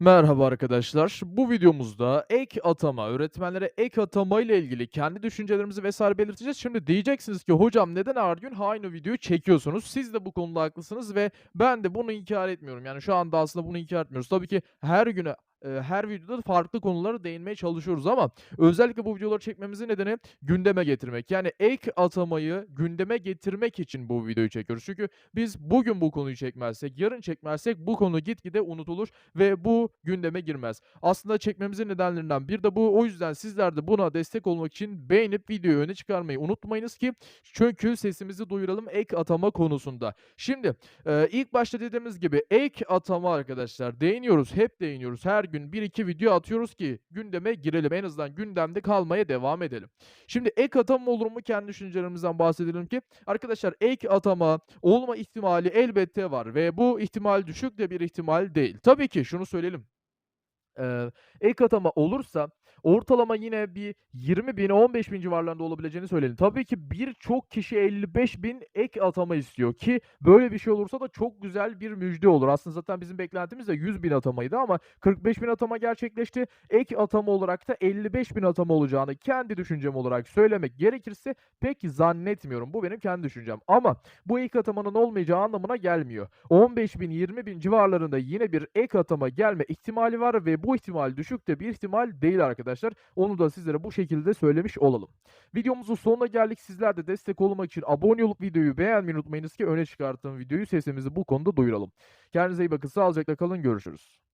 Merhaba arkadaşlar. Bu videomuzda ek atama, öğretmenlere ek atama ile ilgili kendi düşüncelerimizi vesaire belirteceğiz. Şimdi diyeceksiniz ki hocam neden her gün aynı videoyu çekiyorsunuz? Siz de bu konuda haklısınız ve ben de bunu inkar etmiyorum. Yani şu anda aslında bunu inkar etmiyoruz. Tabii ki her güne her videoda farklı konulara değinmeye çalışıyoruz ama özellikle bu videoları çekmemizin nedeni gündeme getirmek. Yani ek atamayı gündeme getirmek için bu videoyu çekiyoruz. Çünkü biz bugün bu konuyu çekmezsek, yarın çekmezsek bu konu gitgide unutulur ve bu gündeme girmez. Aslında çekmemizin nedenlerinden bir de bu. O yüzden sizler de buna destek olmak için beğenip videoyu öne çıkarmayı unutmayınız ki çünkü sesimizi duyuralım ek atama konusunda. Şimdi ilk başta dediğimiz gibi ek atama arkadaşlar değiniyoruz. Hep değiniyoruz. Her gün 1-2 video atıyoruz ki gündeme girelim. En azından gündemde kalmaya devam edelim. Şimdi ek atama olur mu? Kendi düşüncelerimizden bahsedelim ki arkadaşlar ek atama olma ihtimali elbette var ve bu ihtimal düşük de bir ihtimal değil. Tabii ki şunu söyleyelim. Eee, ek atama olursa ortalama yine bir 20.000, 15.000 civarlarında olabileceğini söyleyelim. Tabii ki birçok kişi 55.000 ek atama istiyor ki böyle bir şey olursa da çok güzel bir müjde olur. Aslında zaten bizim beklentimiz de 100.000 atamaydı ama 45.000 atama gerçekleşti. Ek atama olarak da 55.000 atama olacağını kendi düşüncem olarak söylemek gerekirse pek zannetmiyorum. Bu benim kendi düşüncem. Ama bu ek atamanın olmayacağı anlamına gelmiyor. 15.000, 20.000 civarlarında yine bir ek atama gelme ihtimali var ve bu ihtimal düşük de bir ihtimal değil arkadaşlar. Onu da sizlere bu şekilde söylemiş olalım. Videomuzun sonuna geldik. Sizler de destek olmak için abone olup videoyu beğenmeyi unutmayınız ki öne çıkarttığım videoyu sesimizi bu konuda duyuralım. Kendinize iyi bakın. Sağlıcakla kalın. Görüşürüz.